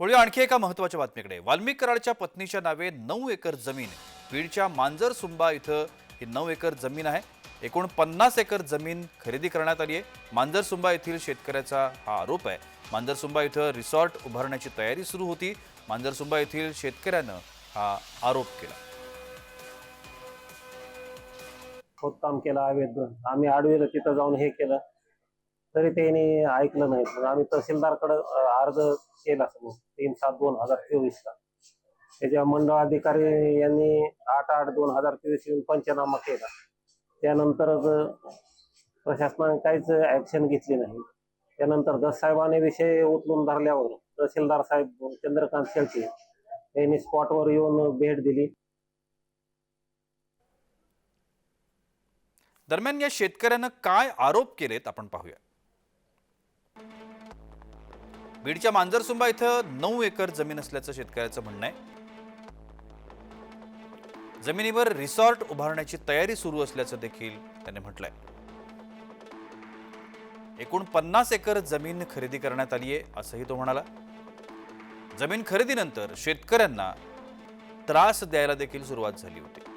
वळूया आणखी एका महत्त्वाच्या बातमीकडे. वाल्मिक कराडच्या पत्नीच्या नावे नऊ एकर जमीन. बीडच्या मांजर सुंबा इथं ही नऊ एकर जमीन आहे. एकूण पन्नास एकर जमीन खरेदी करण्यात आली आहे. मांजर सुंबा येथील शेतकऱ्याचा हा आरोप आहे. मांजर सुंबा इथं रिसॉर्ट उभारण्याची तयारी सुरू होती. मांजर सुंबा येथील शेतकऱ्यानं हा आरोप केला. खोदकाम केलं अवैध आम्ही आडवीला तिथं जाऊन हे केलं. तरी त्यांनी ऐकलं नाही. मग आम्ही तहसीलदारकडे अर्ज केला समोर तीन सात दोन हजार चोवीस ला त्याच्या मंडळ अधिकारी यांनी आठ आठ दोन हजार चोवीस येऊन पंचनामा केला. त्यानंतर प्रशासनाने काहीच ऍक्शन घेतली नाही. त्यानंतर दस साहेबांनी विषय उचलून धरल्यावर तहसीलदार साहेब चंद्रकांत शेळके यांनी स्पॉटवर येऊन भेट दिली. दरम्यान या शेतकऱ्यानं काय आरोप केलेत आपण पाहूया. बीडच्या मांजरसुंबा इथं नऊ एकर जमीन असल्याचं शेतकऱ्याचं म्हणणं आहे. जमिनीवर रिसॉर्ट उभारण्याची तयारी सुरू असल्याचं देखील त्याने म्हटलंय. एकूण पन्नास एकर जमीन खरेदी करण्यात आली आहे असंही तो म्हणाला. जमीन खरेदीनंतर शेतकऱ्यांना त्रास द्यायला देखील सुरुवात झाली होती.